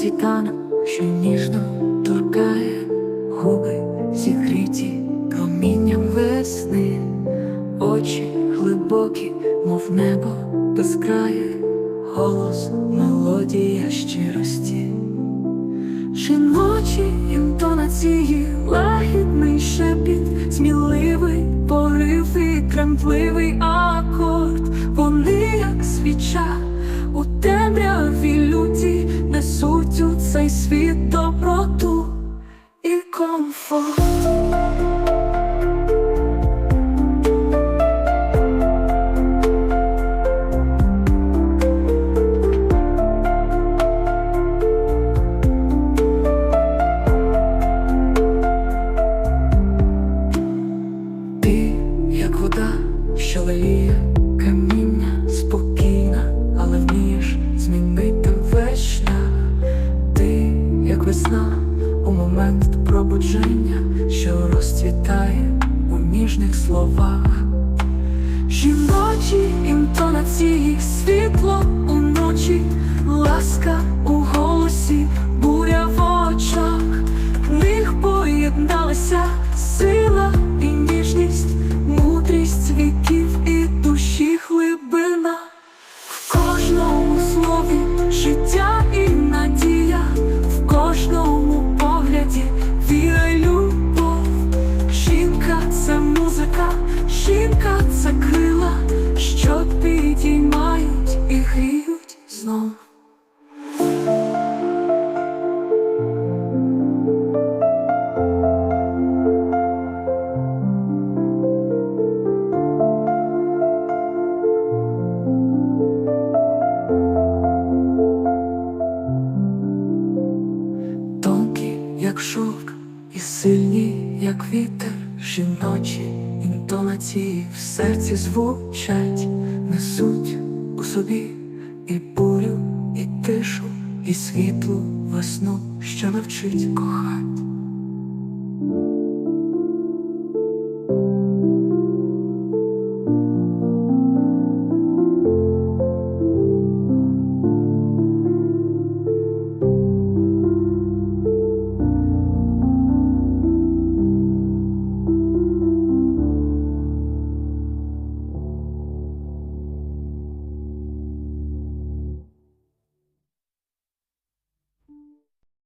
світанок, що ніжно торкає губи зігріті промінням весни, очі глибокі, мов небо без краю, голос мелодія щирості. Жіночі інтонації, лагідний шепіт, сміливий порив і тремтливий цей світ доброту і комфорт. Ти, як вода, що леліє у момент пробудження, що розцвітає у ніжних словах. Жіночі інтонації, світло у ночі, ласка знов. Тонкі, як шовк, і сильні, як вітер, в серці звучать, несуть у собі і бурю, і тишу, і світлу весну, що навчить кохать.